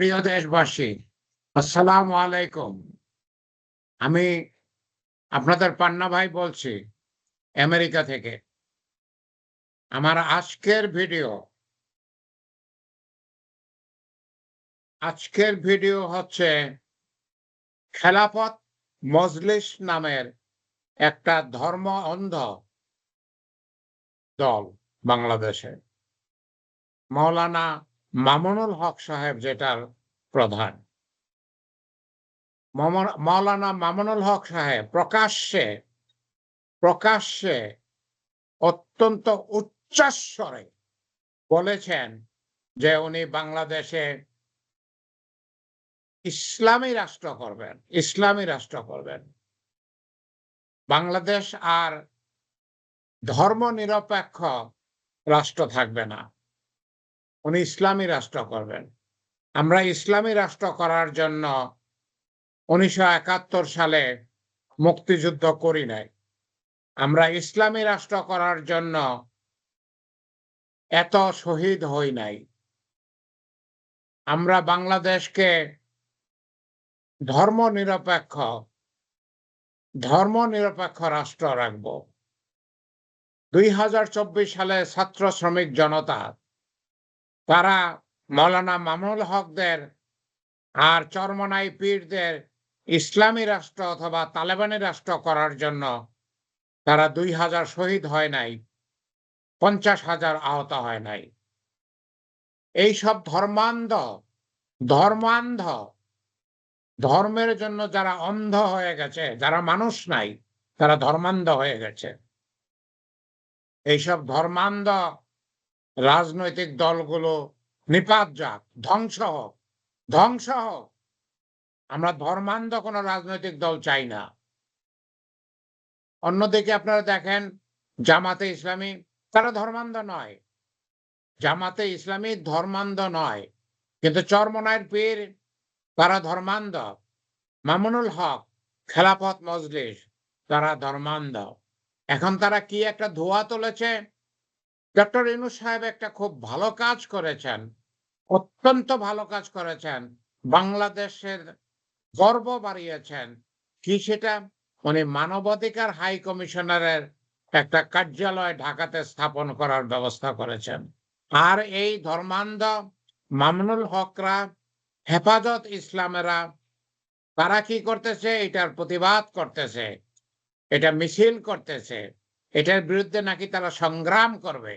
প্রিয় দেশবাসী, আসসালামু আলাইকুম। আমি আপনাদের পান্না ভাই বলছি, আমেরিকা থেকে। আমার আজকের ভিডিও আজকের ভিডিও হচ্ছে খেলাফত মজলিস নামের একটা ধর্ম অন্ধ দল বাংলাদেশে। মৌলানা মামুনুল হক সাহেব যেটার প্রধান। মাওলানা মামুনুল হক সাহেব প্রকাশ্যে প্রকাশ্যে অত্যন্ত উচ্চস্বরে বলেছেন যে উনি বাংলাদেশে ইসলামী রাষ্ট্র করবেন, ইসলামী রাষ্ট্র করবেন। বাংলাদেশ আর ধর্ম নিরপেক্ষ রাষ্ট্র থাকবে না। উনি ইসলামী রাষ্ট্র করবেন। আমরা ইসলামী রাষ্ট্র করার জন্য উনিশশো একাত্তর সালে মুক্তিযুদ্ধ করি নাই। আমরা ইসলামী রাষ্ট্র করার জন্য এত শহীদ হই নাই। আমরা বাংলাদেশকে ধর্ম নিরপেক্ষ ধর্ম নিরপেক্ষ রাষ্ট্র রাখব। দুই হাজার চব্বিশ সালে ছাত্র শ্রমিক জনতা তারা মৌলানা মামুনুল হকদের আর চরমনাই পীরদের ইসলামী রাষ্ট্র অথবা তালেবানি রাষ্ট্র করার জন্য তারা দুই হাজার শহীদ হয় নাই, পঞ্চাশ হাজার আহত হয় নাই। এইসব ধর্মান্ধ ধর্মান্ধ, ধর্মের জন্য যারা অন্ধ হয়ে গেছে, যারা মানুষ নাই, তারা ধর্মান্ধ হয়ে গেছে। এইসব ধর্মান্ধ রাজনৈতিক দলগুলো নিপাত যাক, ধ্বংস হোক ধ্বংস হোক। আমরা ধর্মান্ধ কোনো রাজনৈতিক দল চাই না। অন্যদিকে আপনারা দেখেন, জামাতে ইসলামী তারা ধর্মান্ধ নয়। জামাতে ইসলামী ধর্মান্ধ নয়, কিন্তু চরমনায়ের পীর তারা ধর্মান্ধ। মামুনুল হক, খেলাফত মজলিস, তারা ধর্মান্ধ। এখন তারা কি একটা ধোয়া তুলেছে? ডক্টর ইনুস সাহেব একটা খুব ভালো কাজ করেছেন, অত্যন্ত ভালো কাজ করেছেন, বাংলাদেশের গর্ব বাড়িয়েছেন কি সেটা? উনি মানবাধিকার হাই কমিশনারের একটা কার্যালয় ঢাকাতে স্থাপন করার ব্যবস্থা করেছেন। আর এই ধর্মান্ধ মামনুল হকরা, হেফাজত ইসলামেরা, তারা কি করতেছে? এটার প্রতিবাদ করতেছে, এটা মিছিল করতেছে। এটার বিরুদ্ধে নাকি তারা সংগ্রাম করবে?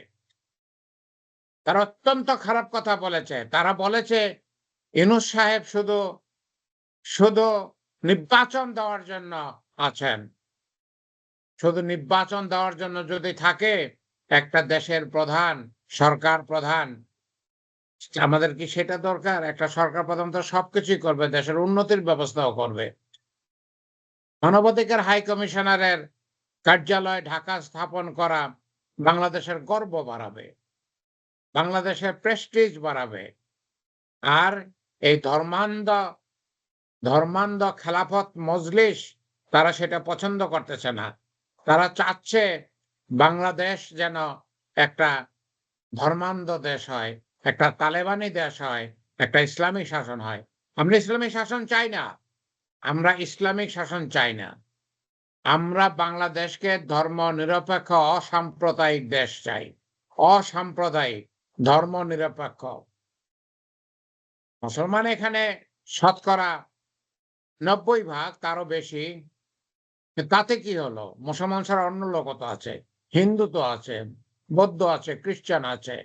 তারা অত্যন্ত খারাপ কথা বলেছে। তারা বলেছে, ইনুস সাহেব শুধু শুধু নির্বাচন দেওয়ার জন্য আছেন। শুধু নির্বাচন দেওয়ার জন্য যদি থাকে, একটা দেশের প্রধান, সরকার প্রধান, আমাদের কি সেটা দরকার? একটা সরকার প্রধান তো সবকিছুই করবে, দেশের উন্নতির ব্যবস্থাও করবে। মানবাধিকার হাই কমিশনারের কার্যালয় ঢাকা স্থাপন করা বাংলাদেশের গর্ব বাড়াবে, বাংলাদেশের প্রেস্টিজ বাড়াবে। আর এই ধর্মান্ধ ধর্মান্ধ খেলাফত মজলিস তারা সেটা পছন্দ করতেছে না। তারা চাচ্ছে বাংলাদেশ যেন একটা ধর্মান্ধ দেশ হয়, একটা তালেবানি দেশ হয়, একটা ইসলামিক শাসন হয়। আমরা ইসলামিক শাসন চাই না, আমরা ইসলামিক শাসন চাই না। আমরা বাংলাদেশকে ধর্ম নিরপেক্ষ অসাম্প্রদায়িক দেশ চাই। অসাম্প্রদায়িক ধর্ম নিরপেক্ষ মুসলমান এখানে শতকরা নব্বই ভাগ, তারও বেশি। তাতে কি হলো? মুসলমান ছাড়া অন্য লোক তো আছে। হিন্দু তো আছে, বৌদ্ধ আছে, খ্রিস্টান আছে,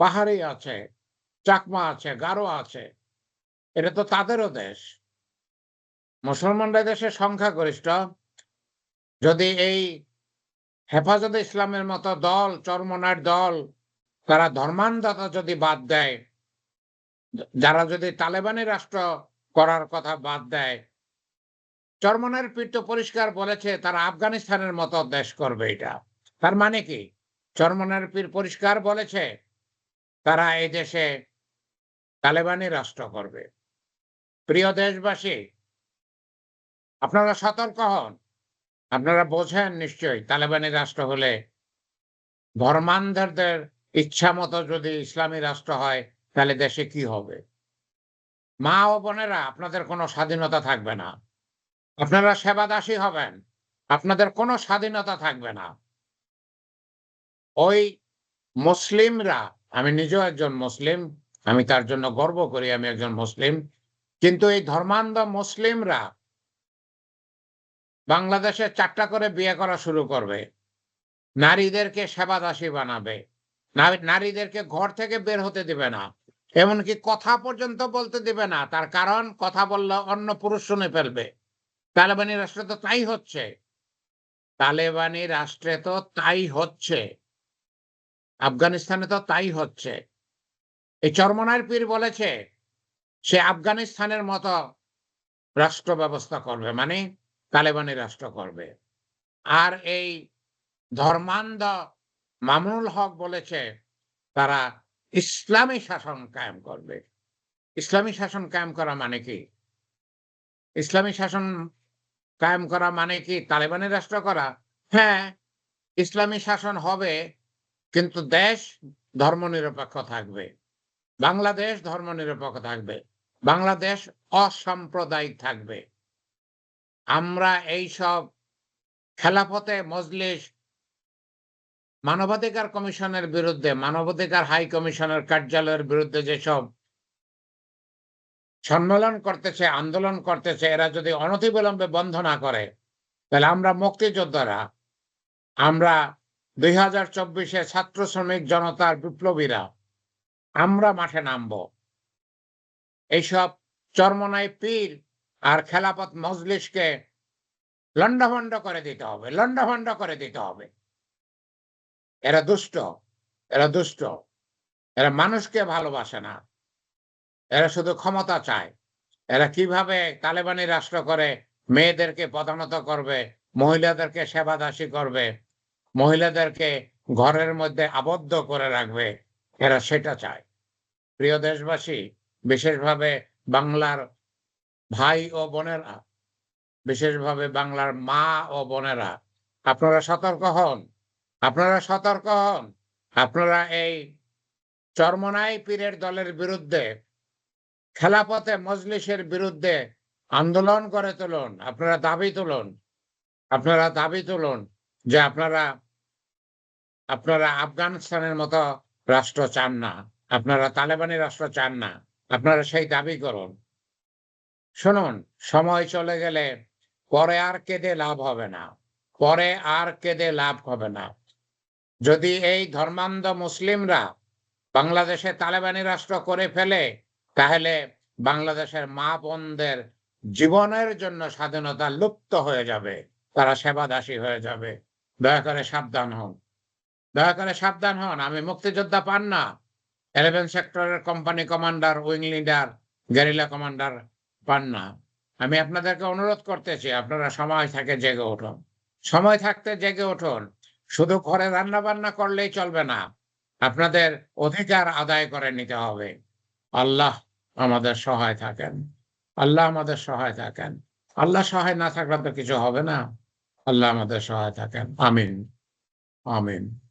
পাহাড়ি আছে, চাকমা আছে, গারো আছে। এটা তো তাদেরও দেশ। মুসলমানরা দেশের সংখ্যাগরিষ্ঠ। যদি এই হেফাজতে ইসলামের মতো দল, চরমনার দল, তারা ধর্মান্ধতা যদি বাদ দেয়, যারা যদি তালেবানি রাষ্ট্র করার কথা বাদ দেয়, চরমনের পীঠ তো পরিষ্কার বলেছে, তারা আফগানিস্তানের মতো দেশ করবে এটা। তার মানে কি? চরমনের পীর পরিষ্কার বলেছে, তারা এই দেশে তালেবানি রাষ্ট্র করবে। প্রিয় দেশবাসী, আপনারা সতর্ক হন। আপনারা বোঝেন নিশ্চয়ই, তালেবানি রাষ্ট্র হলে ধর্মান্ধদের ইচ্ছা মতো যদি ইসলামী রাষ্ট্র হয়, তাহলে দেশে কি হবে? মা ও বোনেরা, আপনাদের কোনো স্বাধীনতা থাকবে না। আপনারা সেবাদাসী হবেন, আপনাদের কোনো স্বাধীনতা থাকবে না। ওই মুসলিমরা, আমি নিজেও একজন মুসলিম, আমি তার জন্য গর্ব করি, আমি একজন মুসলিম, কিন্তু এই ধর্মান্ধ মুসলিমরা বাংলাদেশে চারটা করে বিয়ে করা শুরু করবে। নারীদেরকে সেবাদাসী বানাবে। নারী- নারীদেরকে ঘর থেকে বের হতে দিবে না। এমনকি কথা পর্যন্ত বলতে দিবে না। তার কারণ, কথা বললে অন্য পুরুষ শুনে ফেলবে। তালেবানি রাষ্ট্রে তো তাই হচ্ছে। তালেবানি রাষ্ট্রে তো তাই হচ্ছে। আফগানিস্তানে তো তাই হচ্ছে। এই চরমনার পীর বলেছে, সে আফগানিস্তানের মতো রাষ্ট্র ব্যবস্থা করবে। মানে তালেবানি রাষ্ট্র করবে। আর এই ধর্মান্ধ মামুনুল হক বলেছে, তারা ইসলামী শাসন কায়েম করবে। ইসলামী শাসন কায়েম করা মানে কি? ইসলামী শাসন কায়েম করা মানে কি তালেবানি রাষ্ট্র করা? হ্যাঁ ইসলামী শাসন হবে, কিন্তু দেশ ধর্মনিরপেক্ষ থাকবে। বাংলাদেশ ধর্মনিরপেক্ষ থাকবে। বাংলাদেশ অসাম্প্রদায়িক থাকবে। আমরা এই সব খেলাফতে মজলিস মানবাধিকার কমিশনের বিরুদ্ধে, মানবাধিকার হাই কমিশনের কার্যালয়ের বিরুদ্ধে যেসব সম্মেলন করতেছে, আন্দোলন করতেছে, এরা যদি অনতিবিলম্বে বন্ধ না করে, তাহলে আমরা মুক্তিযোদ্ধারা, আমরা দুই হাজার চব্বিশে ছাত্র শ্রমিক জনতার বিপ্লবীরা, আমরা মাঠে নামব। এইসব চরমনাই পীর আর খেলাপথ মজলিসকে লন্ডভন্ড করে দিতে হবে লন্ডভন্ড করে দিতে হবে। এরা দুষ্ট এরা দুষ্ট। এরা মানুষকে ভালোবাসে না। এরা শুধু ক্ষমতা চায়। এরা কীভাবে তালেবানি রাষ্ট্র করে? মেয়েদেরকে প্রধানত করবে, মহিলাদেরকে সেবাদাসী করবে, মহিলাদেরকে ঘরের মধ্যে আবদ্ধ করে রাখবে, এরা সেটা চায়। প্রিয় দেশবাসী, বিশেষভাবে বাংলার ভাই ও বোনেরা, বিশেষভাবে বাংলার মা ও বোনেরা, আপনারা সতর্ক হন। আপনারা সতর্ক হন। আপনারা এই চরমনাই পীরের দলের বিরুদ্ধে, খেলাপথে মজলিসের বিরুদ্ধে আন্দোলন করে তুলুন। আপনারা দাবি তুলুন। আপনারা দাবি তুলুন যে আপনারা আপনারা আফগানিস্তানের মতো রাষ্ট্র চান না। আপনারা তালেবানি রাষ্ট্র চান না। আপনারা সেই দাবি করুন। শুনুন, সময় চলে গেলে পরে আর কেঁদে লাভ হবে না, পরে আর কেঁদে লাভ হবে না। যদি এই ধর্মান্ধ মুসলিমরা বাংলাদেশে তালেবানি রাষ্ট্র করে ফেলে, তাহলে বাংলাদেশের মা বোনদের জীবনের জন্য স্বাধীনতা লুপ্ত হয়ে যাবে, তারা সেবাদাসী হয়ে যাবে। দয়া করে সাবধান হন। দয়া করে সাবধান হন, আমি মুক্তিযোদ্ধা পান না। ইলেভেন সেক্টরের company commander wing leader guerrilla commander পান না। আমি আপনাদেরকে অনুরোধ করতেছি, আপনারা সময় থাকে জেগে উঠুন। সময় থাকতে জেগে উঠুন। শুধু ঘরে রান্না বান্না করলেই চলবে না। আপনাদের অধিকার আদায় করে নিতে হবে। আল্লাহ আমাদের সহায় থাকেন। আল্লাহ আমাদের সহায় থাকেন। আল্লাহ সহায় না থাকলে তো কিছু হবে না। আল্লাহ আমাদের সহায় থাকেন। আমিন। আমিন।